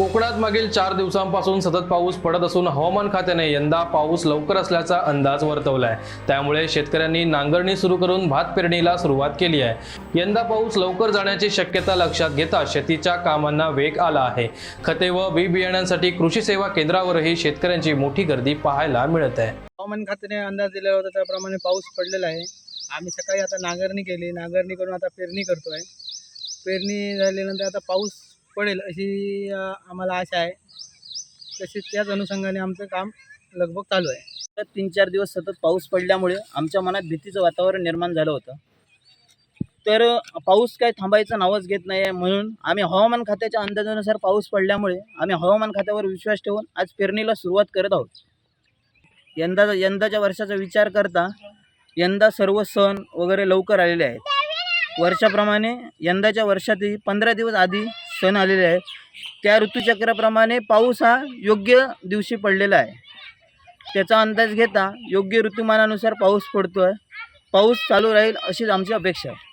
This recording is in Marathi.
कोकणात मागील चार दिवसांपासून सतत पाऊस पडत असून हवामान खात्याने यंदा पाऊस लवकर असल्याचा अंदाज वर्तवलाय. त्यामुळे शेतकऱ्यांनी नांगरणी सुरू करून भात पेरणीला सुरुवात केली आहे. यंदा पाऊस लवकर जाण्याची शक्यता लक्षात घेता शेतीच्या कामांना वेग आला आहे. खते व बी बियाण्यांसाठी कृषी सेवा केंद्रावरही शेतकऱ्यांची मोठी गर्दी पाहायला मिळत आहे. हवामान खात्याने अंदाज दिलेला होता त्याप्रमाणे पाऊस पडलेला आहे. आम्ही सकाळी आता नांगरणी केली. नांगरणी करून आता पेरणी करतो आहे पेरणी झाल्यानंतर आता पाऊस पडेल अशी आम्हाला आशा आहे. तसेच त्याच अनुषंगाने आमचं काम लगभग चालू आहे. तर तीन चार दिवस सतत पाऊस पडल्यामुळे आमच्या मनात भीतीचं वातावरण निर्माण झालं होतं. तर पाऊस काय थांबायचं नावच घेत नाही आहे म्हणून आम्ही हवामान खात्याच्या अंदाजानुसार पाऊस पडल्यामुळे आम्ही हवामान खात्यावर विश्वास ठेवून आज पेरणीला सुरुवात करत आहोत. यंदा यंदाच्या वर्षाचा विचार करता यंदा सर्व सण वगैरे लवकर आलेले आहेत. वर्षाप्रमाणे यंदाच्या वर्षातही पंधरा दिवस आधी सण आलेले आहे त्या ऋतूचक्राप्रमाणे पाऊस हा योग्य दिवशी पडलेला आहे. त्याचा अंदाज घेता योग्य ऋतुमानानुसार पाऊस पडतो आहे पाऊस चालू राहील अशीच आमची अपेक्षा आहे.